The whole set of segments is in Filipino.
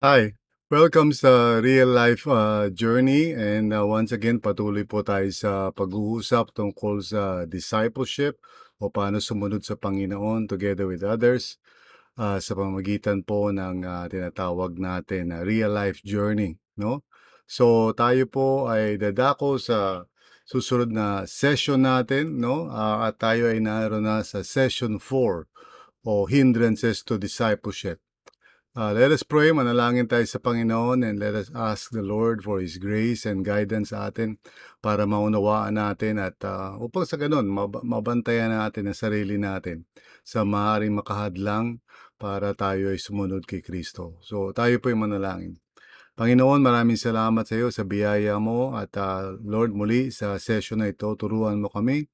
Hi, welcome sa Real Life uh, Journey and uh, once again patuloy po tayo sa pag-uusap tungkol sa discipleship o paano sumunod sa Panginoon together with others uh, sa pamamagitan po ng uh, tinatawag natin na Real Life Journey, no? So tayo po ay dadako sa susunod na session natin, no? Uh, at tayo ay naroon na sa session 4 o hindrances to discipleship. Uh, let us pray, manalangin tayo sa Panginoon and let us ask the Lord for His grace and guidance sa atin para maunawaan natin at uh, upang sa ganun, mab- mabantayan natin ang sarili natin sa maaaring makahadlang para tayo ay sumunod kay Kristo. So tayo po ay manalangin. Panginoon, maraming salamat sa iyo sa biyaya mo at uh, Lord muli sa session na ito, turuan mo kami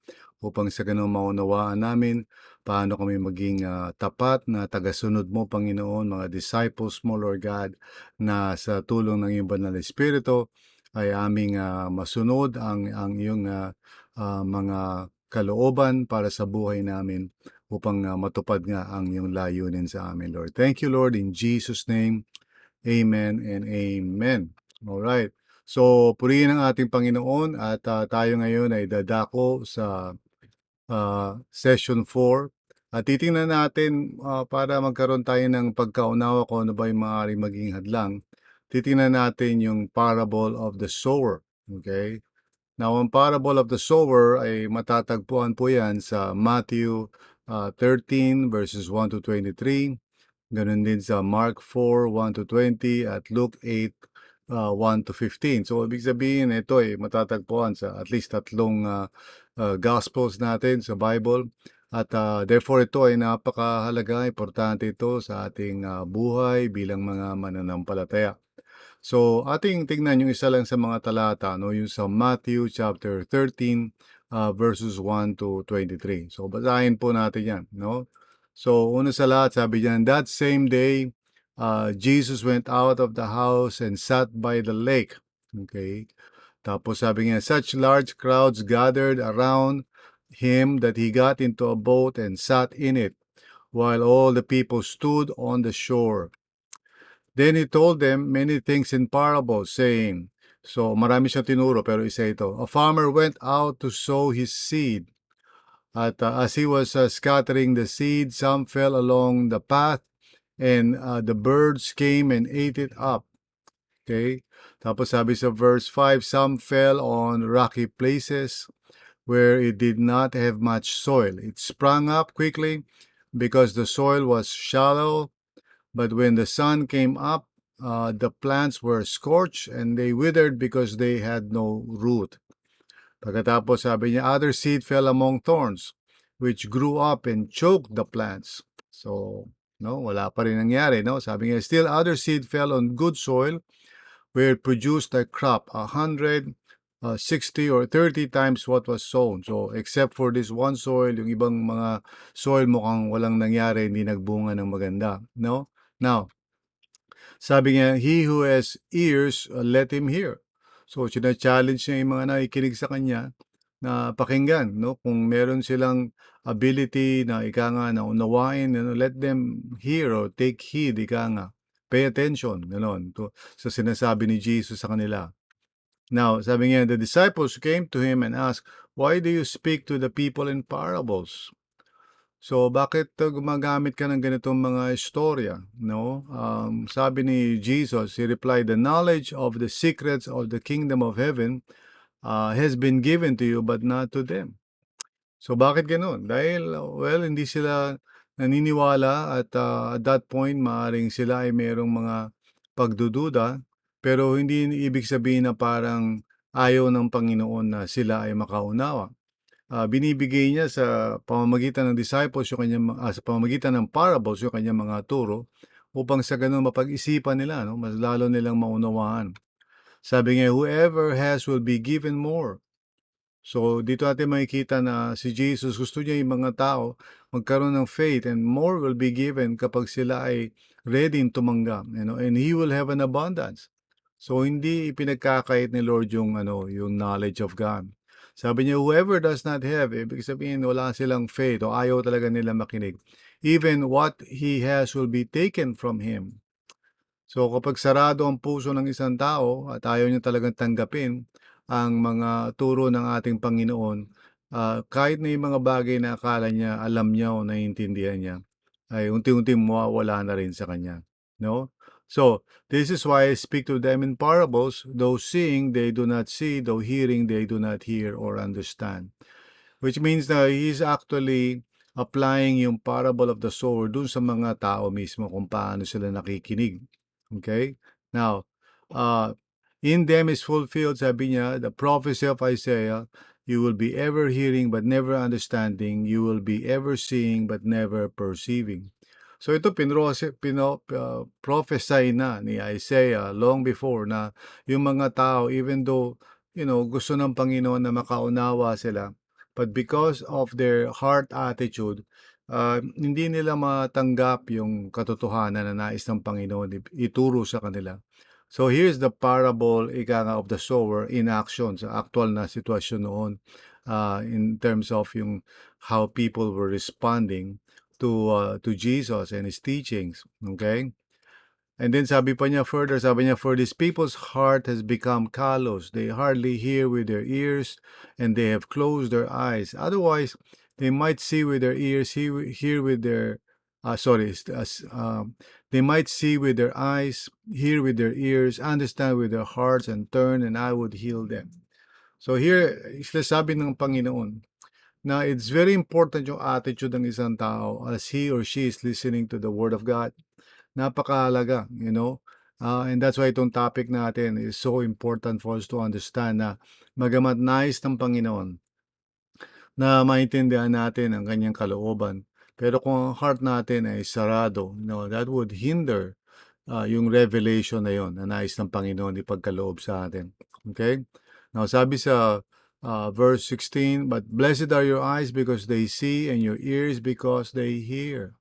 upang sa ganun maunawaan namin paano kami maging uh, tapat na tagasunod mo, Panginoon, mga disciples mo, Lord God, na sa tulong ng iyong banal na Espiritu ay aming uh, masunod ang, ang iyong uh, uh, mga kalooban para sa buhay namin upang uh, matupad nga ang iyong layunin sa amin, Lord. Thank you, Lord, in Jesus' name. Amen and Amen. All right. So, purihin ang ating Panginoon at uh, tayo ngayon ay dadako sa uh, session 4 at titingnan natin uh, para magkaroon tayo ng pagkaunawa kung ano ba yung maaaring maging hadlang. Titingnan natin yung parable of the sower. Okay? Now, ang parable of the sower ay matatagpuan po yan sa Matthew uh, 13 verses 1 to 23. Ganun din sa Mark 4, 1 to 20 at Luke 8, uh, 1 to 15. So, ibig sabihin, ito ay matatagpuan sa at least tatlong uh, uh, Gospels natin sa Bible. At uh, therefore ito ay napakahalaga, importante ito sa ating uh, buhay bilang mga mananampalataya. So ating tingnan yung isa lang sa mga talata, no, yung sa Matthew chapter 13 uh, verses 1 to 23. So basahin po natin yan, no? So una sa lahat, sabi niyan, that same day, uh, Jesus went out of the house and sat by the lake. Okay? Tapos sabi niya, such large crowds gathered around him that he got into a boat and sat in it, while all the people stood on the shore. Then he told them many things in parables, saying, So marami siyang tinuro, pero isa ito. A farmer went out to sow his seed. At uh, as he was uh, scattering the seed, some fell along the path, and uh, the birds came and ate it up. Okay? Tapos sabi sa verse 5, some fell on rocky places, where it did not have much soil. It sprang up quickly because the soil was shallow, but when the sun came up, uh, the plants were scorched and they withered because they had no root. Pagkatapos sabi niya, other seed fell among thorns, which grew up and choked the plants. So, no, wala pa rin nangyari, no? Sabi niya, still other seed fell on good soil, it produced a crop, a hundred, uh, 60 or 30 times what was sown. So, except for this one soil, yung ibang mga soil mukhang walang nangyari, hindi nagbunga ng maganda. No? Now, sabi niya, he who has ears, uh, let him hear. So, sina-challenge niya yung mga nakikinig sa kanya na pakinggan, no? Kung meron silang ability na ika nga na unawain, know, let them hear or take heed, ika nga. Pay attention, gano'n, to, sa sinasabi ni Jesus sa kanila. Now, sabi niya, the disciples came to him and asked, Why do you speak to the people in parables? So, bakit uh, gumagamit ka ng ganitong mga istorya? No? Um, sabi ni Jesus, he replied, The knowledge of the secrets of the kingdom of heaven uh, has been given to you, but not to them. So, bakit ganun? Dahil, well, hindi sila naniniwala at uh, at that point, maaring sila ay mayroong mga pagdududa pero hindi ibig sabihin na parang ayaw ng Panginoon na sila ay makaunawa. Uh, binibigay niya sa pamamagitan ng disciples yung kanyang uh, sa pamamagitan ng parables yung kanyang mga turo upang sa ganun mapag-isipan nila no mas lalo nilang maunawaan. Sabi niya whoever has will be given more. So dito natin makikita na si Jesus gusto niya yung mga tao magkaroon ng faith and more will be given kapag sila ay ready tumanggap, you know, and he will have an abundance. So hindi ipinagkakait ni Lord yung ano, yung knowledge of God. Sabi niya, whoever does not have, ibig sabihin wala silang faith o ayaw talaga nila makinig. Even what he has will be taken from him. So kapag sarado ang puso ng isang tao at ayaw niya talagang tanggapin ang mga turo ng ating Panginoon, ah, kahit na yung mga bagay na akala niya alam niya o naiintindihan niya, ay unti-unting mawawala na rin sa kanya, no? So, this is why I speak to them in parables, though seeing they do not see, though hearing they do not hear or understand. Which means na he's actually applying yung parable of the sower dun sa mga tao mismo kung paano sila nakikinig. Okay? Now, uh, in them is fulfilled, sabi niya, the prophecy of Isaiah, you will be ever hearing but never understanding, you will be ever seeing but never perceiving. So ito pinrose, pino, uh, prophesy na ni Isaiah long before na yung mga tao, even though, you know, gusto ng Panginoon na makaunawa sila, but because of their heart attitude, uh, hindi nila matanggap yung katotohanan na nais ng Panginoon ituro sa kanila. So here's the parable ika nga of the sower in action sa actual na sitwasyon noon uh, in terms of yung how people were responding to uh, to Jesus and his teachings, okay? And then sabi pa niya further, sabi niya, For these people's heart has become callous. They hardly hear with their ears, and they have closed their eyes. Otherwise, they might see with their ears, hear, hear with their, uh, sorry, uh, um, they might see with their eyes, hear with their ears, understand with their hearts, and turn, and I would heal them. So here, sabi ng Panginoon, na it's very important yung attitude ng isang tao as he or she is listening to the Word of God napakahalaga, you know. Uh, and that's why itong topic natin is so important for us to understand na magamat nais ng Panginoon na maintindihan natin ang kanyang kalooban. Pero kung ang heart natin ay sarado, you know, that would hinder uh, yung revelation na yon na nais ng Panginoon ipagkaloob sa atin. Okay? Now, sabi sa uh, verse 16, But blessed are your eyes because they see and your ears because they hear.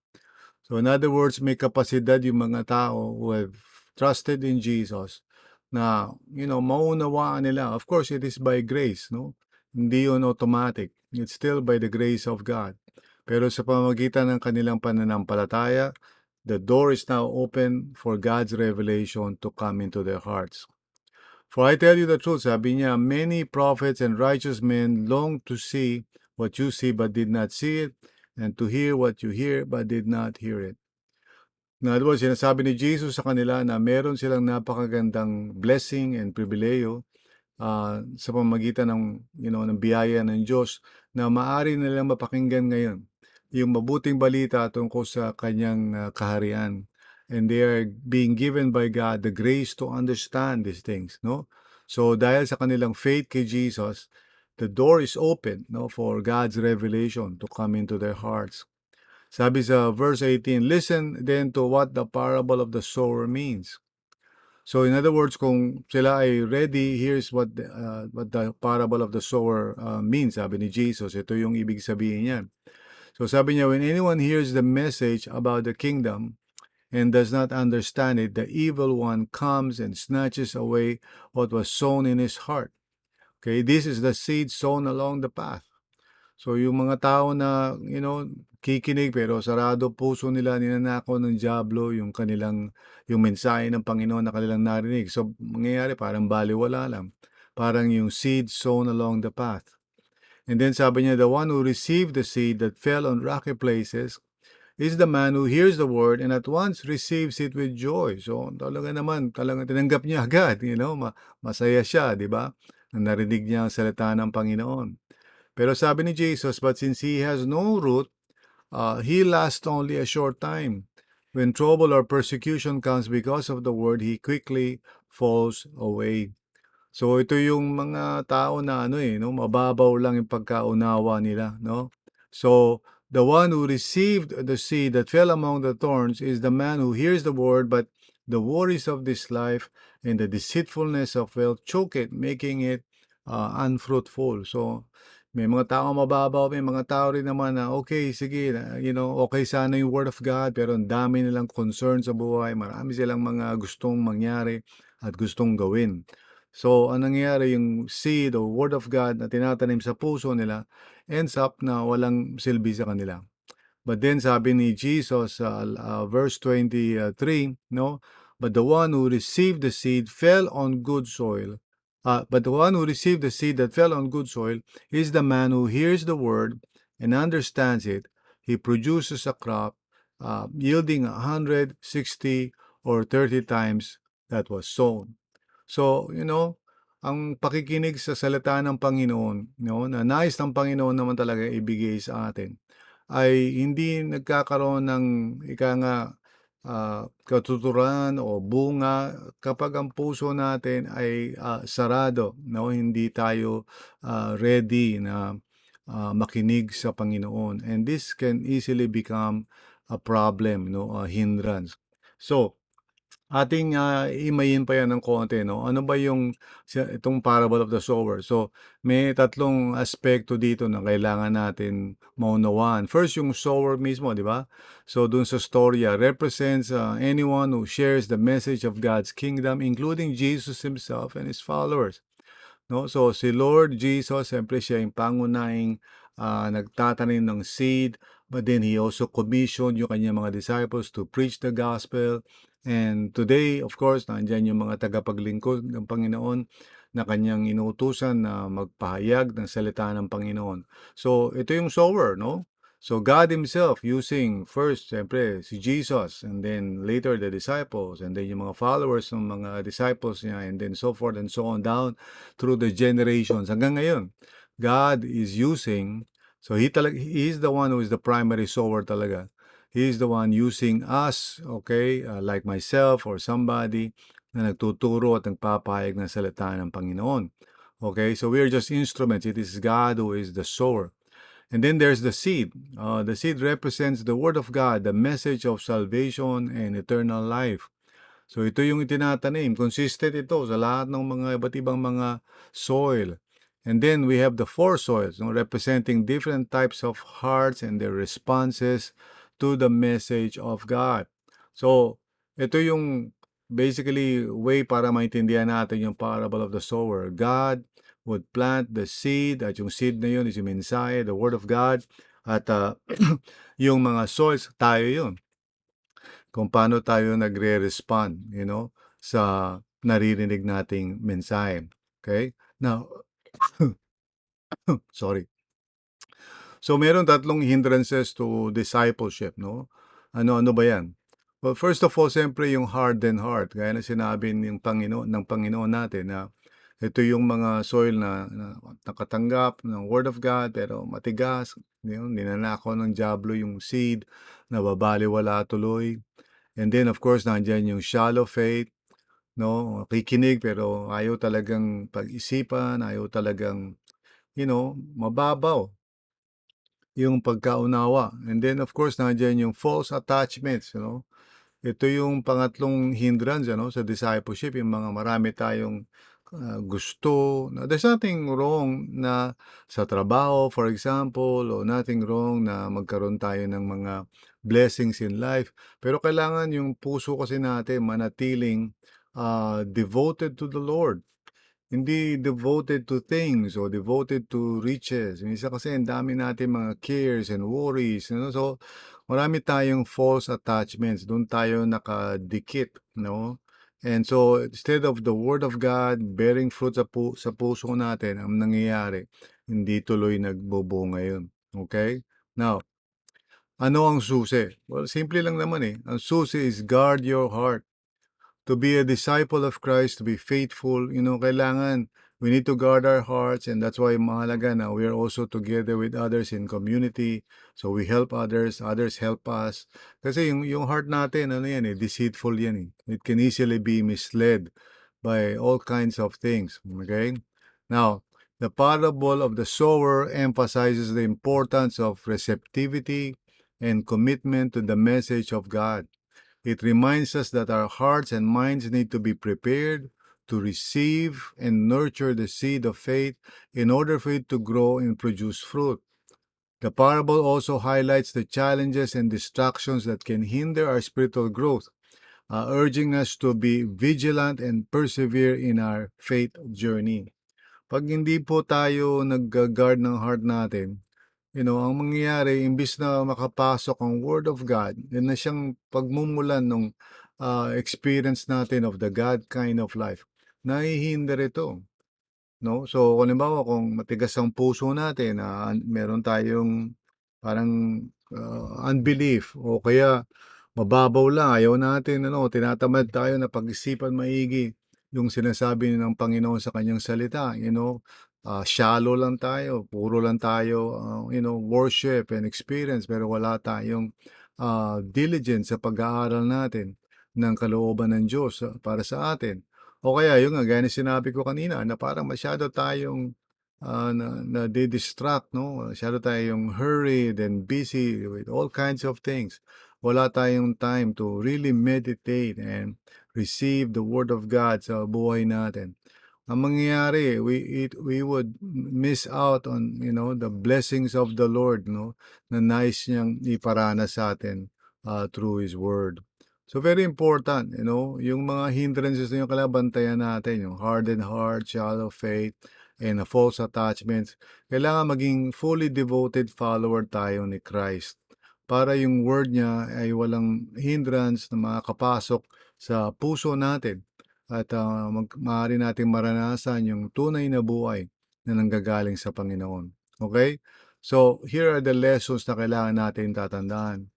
So in other words, may kapasidad yung mga tao who have trusted in Jesus na, you know, maunawaan nila. Of course, it is by grace, no? Hindi yun automatic. It's still by the grace of God. Pero sa pamagitan ng kanilang pananampalataya, the door is now open for God's revelation to come into their hearts. For I tell you the truth, sabi niya, many prophets and righteous men long to see what you see but did not see it, and to hear what you hear but did not hear it. In other words, sinasabi ni Jesus sa kanila na meron silang napakagandang blessing and pribileyo uh, sa pamagitan ng, you know, ng biyaya ng Diyos na maari nilang mapakinggan ngayon yung mabuting balita tungkol sa kanyang uh, kaharian. And they are being given by God the grace to understand these things, no? So dahil sa kanilang faith kay Jesus, the door is open no, for God's revelation to come into their hearts. Sabi sa verse 18, Listen then to what the parable of the sower means. So in other words, kung sila ay ready, here's what the, uh, what the parable of the sower uh, means. Sabi ni Jesus, ito yung ibig sabihin niya. So sabi niya, when anyone hears the message about the kingdom and does not understand it, the evil one comes and snatches away what was sown in his heart. Okay, this is the seed sown along the path. So yung mga tao na, you know, kikinig pero sarado puso nila ninanakaw ng Diablo yung kanilang yung mensahe ng Panginoon na kanilang narinig. So mangyayari parang baliwala lang. Parang yung seed sown along the path. And then sabi niya, the one who received the seed that fell on rocky places is the man who hears the word and at once receives it with joy. So talaga naman, talaga tinanggap niya agad, you know, masaya siya, di ba? na narinig niya ang salita ng Panginoon. Pero sabi ni Jesus, but since he has no root, uh, he lasts only a short time. When trouble or persecution comes because of the word, he quickly falls away. So ito yung mga tao na ano eh, no, mababaw lang yung pagkaunawa nila, no? So the one who received the seed that fell among the thorns is the man who hears the word but the worries of this life and the deceitfulness of wealth choke it, making it uh, unfruitful. So, may mga tao mababaw, may mga tao rin naman na okay, sige, you know, okay sana yung Word of God, pero ang dami nilang concern sa buhay, marami silang mga gustong mangyari at gustong gawin. So, ang nangyayari, yung seed o Word of God na tinatanim sa puso nila, ends up na walang silbi sa kanila. But then sabi ni Jesus uh, uh, verse 23, no? But the one who received the seed fell on good soil. Uh, but the one who received the seed that fell on good soil is the man who hears the word and understands it. He produces a crop uh, yielding 160 or 30 times that was sown. So, you know, ang pakikinig sa salita ng Panginoon, no, na nais ng Panginoon naman talaga ibigay sa atin, ay hindi nagkakaroon ng ika nga ah, katuturan o bunga kapag ang puso natin ay ah, sarado, no, hindi tayo ah, ready na ah, makinig sa Panginoon. And this can easily become a problem, no, a hindrance. So, ating ah, imayin pa yan ng konti, no? Ano ba yung itong parable of the sower? So, may tatlong aspekto dito na kailangan natin maunawaan. First, yung sower mismo, di ba? So, dun sa storya, represents ah, anyone who shares the message of God's kingdom, including Jesus himself and his followers. No? So, si Lord Jesus, siyempre siya yung pangunahing ah, nagtatanim ng seed, but then He also commissioned yung kanyang mga disciples to preach the gospel. And today, of course, nandyan yung mga tagapaglingkod ng Panginoon na kanyang inuutusan na magpahayag ng salita ng Panginoon. So, ito yung sower, no? So, God Himself using first, siyempre, si Jesus, and then later the disciples, and then yung mga followers ng mga disciples niya, and then so forth and so on down through the generations hanggang ngayon. God is using, so He, talag, he is the one who is the primary sower talaga. He is the one using us, okay, uh, like myself or somebody na nagtuturo at nagpapahayag ng salita ng Panginoon. Okay, so we are just instruments. It is God who is the sower. And then there's the seed. Uh, the seed represents the Word of God, the message of salvation and eternal life. So ito yung itinatanim. Consistent ito sa lahat ng mga iba't ibang mga soil. And then we have the four soils, no, representing different types of hearts and their responses to the message of God. So, ito yung basically way para maintindihan natin yung parable of the sower. God would plant the seed at yung seed na yun is yung mensahe, the word of God at uh, yung mga soils, tayo yun. Kung paano tayo nagre-respond, you know, sa naririnig nating mensahe. Okay? Now, sorry. So, meron tatlong hindrances to discipleship, no? Ano-ano ba yan? Well, first of all, siyempre yung hardened heart. Gaya na sinabi ng Panginoon, ng Panginoon natin na ito yung mga soil na, na nakatanggap ng Word of God pero matigas. Yun, ninanakaw ng Diablo yung seed, nababaliwala tuloy. And then, of course, nandyan yung shallow faith, no? Kikinig pero ayaw talagang pag-isipan, ayaw talagang, you know, mababaw yung pagkaunawa. And then, of course, nandyan yung false attachments, you know. Ito yung pangatlong hindrance, ano, sa discipleship, yung mga marami tayong uh, gusto. There's nothing wrong na sa trabaho, for example, o nothing wrong na magkaroon tayo ng mga blessings in life. Pero kailangan yung puso kasi natin manatiling uh, devoted to the Lord hindi devoted to things or devoted to riches. Minsan kasi ang dami natin mga cares and worries. You know? So, marami tayong false attachments. Doon tayo nakadikit. No? And so, instead of the Word of God bearing fruit sa, pu- sa puso natin, ang nangyayari, hindi tuloy nagbubunga yun. Okay? Now, ano ang susi? Well, simple lang naman eh. Ang susi is guard your heart to be a disciple of Christ, to be faithful, you know, kailangan, we need to guard our hearts and that's why mahalaga na we are also together with others in community. So we help others, others help us. Kasi yung, yung heart natin, ano yan eh, deceitful yan eh. It can easily be misled by all kinds of things. Okay? Now, the parable of the sower emphasizes the importance of receptivity and commitment to the message of God. It reminds us that our hearts and minds need to be prepared to receive and nurture the seed of faith in order for it to grow and produce fruit. The parable also highlights the challenges and distractions that can hinder our spiritual growth, uh, urging us to be vigilant and persevere in our faith journey. Pag hindi po tayo nag-guard ng heart natin, you know, ang mangyayari, imbis na makapasok ang Word of God, yun na siyang pagmumulan ng ah, experience natin of the God kind of life, nahihinder ito. No? So, halimbawa kung matigas ang puso natin na meron tayong parang, ah, unbelief o kaya mababaw lang, ayaw natin ano, tinatamad tayo na pag-isipan maigi yung sinasabi ng Panginoon sa kanyang salita, you know? Ah, shallow lang tayo, puro lang tayo, ah, you know, worship and experience pero wala tayong, ah, diligence sa pag-aaral natin ng kalooban ng Diyos para sa atin. O kaya yun nga, gaya sinabi ko kanina na parang masyado tayong, ah, na nadi-distract 'no, masyado tayong hurried and busy with all kinds of things. Wala tayong time to really meditate and receive the word of God sa buhay natin. Ang mangyayari, we it we would miss out on, you know, the blessings of the Lord 'no, na nais niyang iparana sa atin, ah, through His word. So, very important, you know, yung mga hindrances na yung kailangan bantayan natin, yung hardened heart, shallow faith, and false attachments. Kailangan maging fully devoted follower tayo ni Christ para yung word niya ay walang hindrance na makakapasok sa puso natin at, mag maaari nating maranasan yung tunay na buhay na nanggagaling sa Panginoon, okey? So, here are the lessons na kailangan natin tatandaan.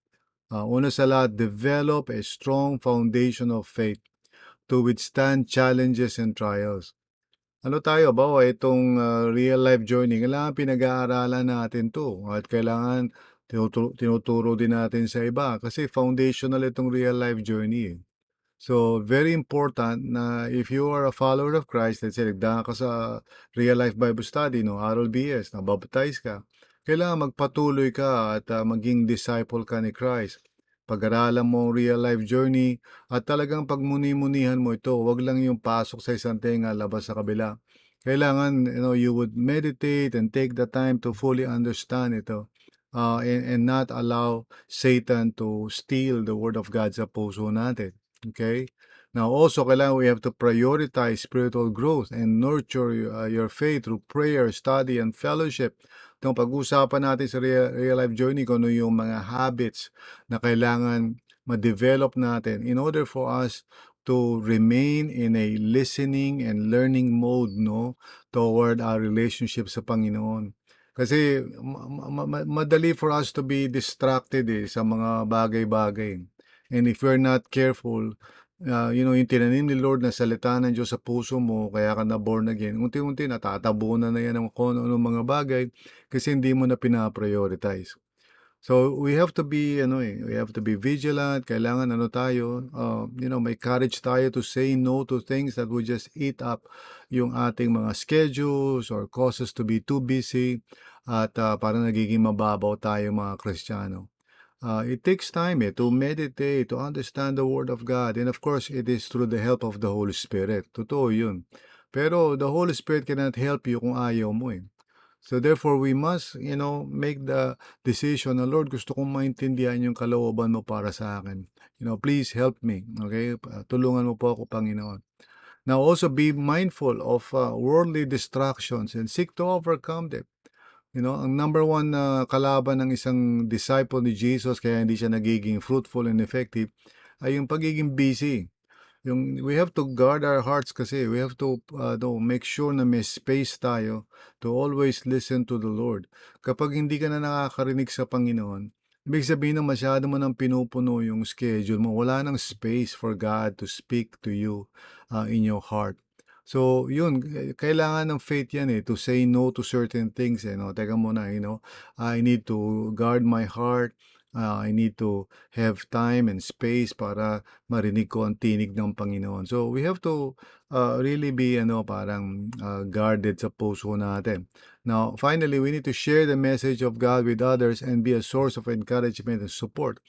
Ah, una sa lahat, develop a strong foundation of faith to withstand challenges and trials. Ano tayo, halimbawa itong, ah, real life journey, kailangan pinag-aaralan natin 'to at kailangan tinutu tinuturo din natin sa iba kasi foundational itong real life journey, eh. So, very important na if you are a follower of Christ, let's say nagdaan ka sa real life Bible study 'no, RLBS, na-baptize ka, kailangan magpatuloy ka at, ah, maging disciple ka ni Christ. Pag-aralan mo ang real life journey at talagang pagmuni-munihan mo ito, wag lang yung pasok sa isang tenga, labas sa kabila. Kailangan, you know, you would meditate and take the time to fully understand ito, ah, and and not allow Satan to steal the word of God sa puso natin, okey? Now, also kailangan we have to prioritize spiritual growth and nurture, ah, your faith through prayer, study, and fellowship. Itong pag-uusapan natin sa real real life journey kung ano yung mga habits na kailangan ma-develop natin in order for us to remain in a listening and learning mode 'no, toward our relationship sa Panginoon. Kasi ma ma madali for us to be distracted, eh, sa mga bagay-bagay. And if we're not careful, ah, you know, yung tinanim ni Lord na salita ng Diyos sa puso mo kaya ka na born again, unti-unti natatabunan na yan ng kung ano-anong mga bagay kasi hindi mo na pina-prioritize. So, we have to be ano, eh, we have to be vigilant, kailangan ano tayo, ah, you know, may courage tayo to say no to things that would just eat up yung ating mga schedules or cause us to be too busy at, ah, parang nagiging mababaw tayong mga Kristiyano. Ah, it takes time, eh, to meditate, to understand the word of God and of course, it is through the help of the Holy Spirit, totoo yun. Pero the Holy Spirit cannot help you kung ayaw mo, eh. So, therefore, we must, you know, make the decision na, "Lord, gusto kong maintindihan yung kalooban mo para sa akin. You know, please help me." Okey, ah, tulungan mo po ako, Panginoon. Now, also be mindful of, ah, worldly distractions and seek to overcome them. You know, ang number one na kalaban ng isang disciple ni Jesus kaya hindi siya nagiging fruitful and effective ay yung pagiging busy. Yung we have to guard our hearts kasi we have to, ah, ano, make sure na may space tayo to always listen to the Lord. Kapag hindi ka na nakakarinig sa Panginoon, ibig sabihin nun masyado mo ng pinupuno yung schedule mo, wala ng space for God to speak to you, ah, in your heart. So, yun, eh, kailangan ng faith yan, eh, to say no to certain things, eh, 'no. Teka muna, you know, I need to guard my heart, ah, I need to have time and space para marinig ko ang tinig ng Panginoon. So, we have to, ah, really be ano, parang, ah, guarded sa puso natin. Now, finally, we need to share the message of God with others and be a source of encouragement and support.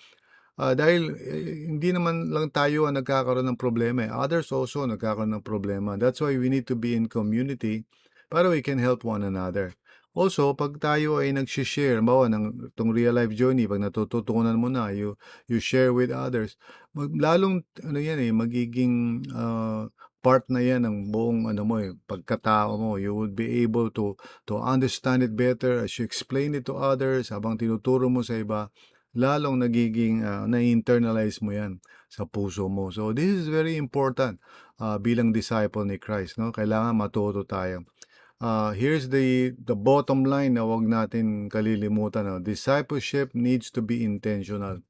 Ah, dahil, eh, hindi naman lang tayo ang nagkakaroon ng problema, eh, others also nagkakaroon ng problema. That's why we need to be in community para we can help one another. Also, 'pag tayo ay nagshi-share, halimbawa ng itong real life journey, 'pag natututunan mo na, you you share with others, mag lalong ano yan, eh, magiging, ah, part na yan ng buong ano mo, eh, pagkatao mo. You would be able to to understand it better as you explain it to others habang tinuturo mo sa iba, lalong nagiging, ah, na-i-internalize mo yan. sa puso mo. So this is very important uh, bilang disciple ni Christ, no? Kailangan matuto tayo. Uh, here's the the bottom line na wag natin kalilimutan. No? Discipleship needs to be intentional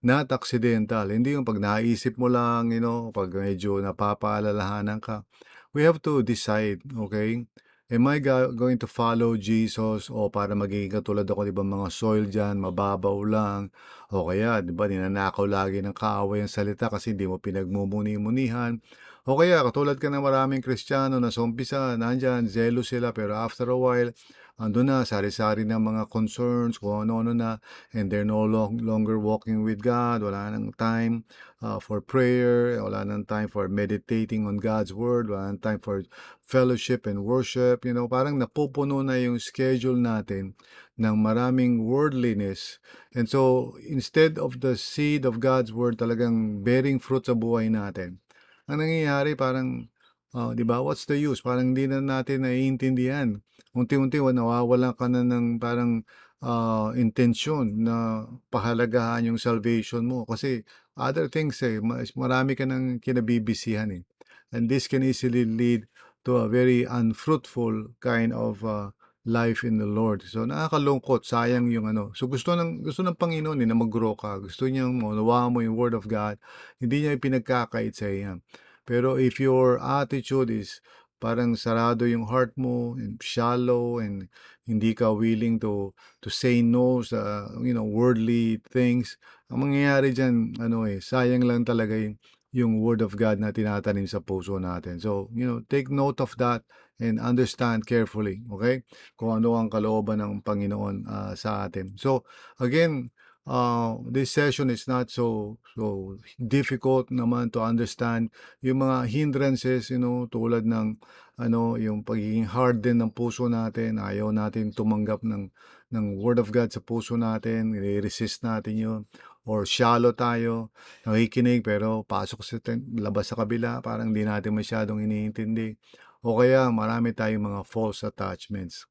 not accidental. Hindi yung pag naisip mo lang, you know, pag medyo napapaalalahanan ka. We have to decide, okay? Am I going to follow Jesus o para maging katulad ako, di ba, mga soil dyan, mababaw lang, o kaya, di ba, ninanakaw lagi ng kaaway ang salita kasi hindi mo pinagmumuni-munihan, o kaya, katulad ka ng maraming Kristiyano na sa umpisa, nandyan, zealous sila, pero after a while, ando na, sari-sari ng mga concerns, kung ano-ano na, and they're no long, longer walking with God, wala nang time uh, for prayer, wala nang time for meditating on God's Word, wala nang time for fellowship and worship, you know, parang napupuno na yung schedule natin ng maraming worldliness. And so, instead of the seed of God's Word talagang bearing fruit sa buhay natin, ang nangyayari parang, uh, di ba, what's the use? Parang hindi na natin naiintindihan unti-unti nawawalan ka na ng parang uh, intensyon na pahalagahan yung salvation mo kasi other things eh, marami ka nang kinabibisihan eh. And this can easily lead to a very unfruitful kind of uh, life in the Lord. So nakakalungkot, sayang yung ano. So gusto ng gusto ng Panginoon eh, na mag-grow ka. Gusto niya mo nawa mo yung word of God. Hindi niya ipinagkakait sa iyo. Pero if your attitude is parang sarado yung heart mo and shallow and hindi ka willing to to say no sa you know worldly things ang mangyayari diyan ano eh sayang lang talaga yung, yung word of God na tinatanim sa puso natin. So you know take note of that and understand carefully okay? Kung ano ang kalooban ng Panginoon uh, sa atin. So again uh, this session is not so so difficult naman to understand yung mga hindrances you know tulad ng ano yung pagiging harden ng puso natin. Ayaw natin tumanggap ng ng word of God sa puso natin i-resist natin yun or shallow tayo nakikinig pero pasok sa labas sa kabila parang hindi natin masyadong iniintindi. O kaya marami tayong mga false attachments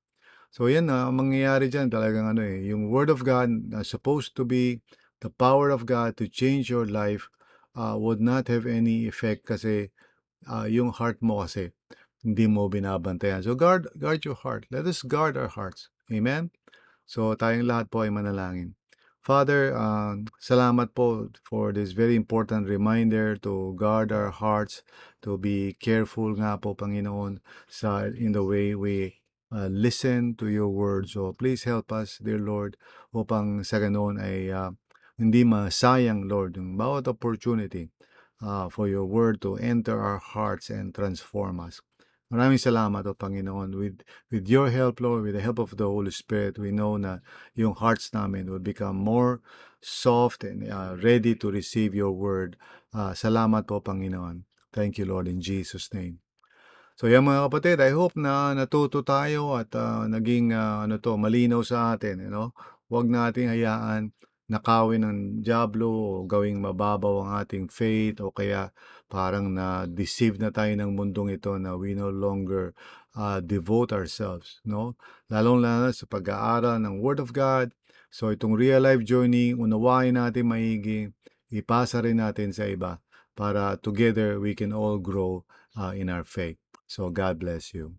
So yan na, ang mangyayari dyan talagang ano eh, yung Word of God na supposed to be the power of God to change your life uh, would not have any effect kasi uh, yung heart mo kasi hindi mo binabantayan. So guard, guard your heart. Let us guard our hearts. Amen? So tayong lahat po ay manalangin. Father, uh, salamat po for this very important reminder to guard our hearts, to be careful nga po, Panginoon, sa in the way we uh, listen to your word. So please help us, dear Lord, upang sa ganoon ay uh, hindi masayang, Lord, yung bawat opportunity uh, for your word to enter our hearts and transform us. Maraming salamat, O Panginoon. With, with your help, Lord, with the help of the Holy Spirit, we know na yung hearts namin will become more soft and uh, ready to receive your word. Uh, salamat po, Panginoon. Thank you, Lord, in Jesus' name. So yan mga kapatid, I hope na natuto tayo at uh, naging uh, ano to, malinaw sa atin, you know. Huwag nating hayaan nakawin ng Diablo o gawing mababaw ang ating faith o kaya parang na-deceive na tayo ng mundong ito na we no longer uh, devote ourselves, no? Lalong-lalo sa pag-aaral ng Word of God. So itong real life journey, unawain natin maigi, ipasa rin natin sa iba para together we can all grow uh, in our faith. So God bless you.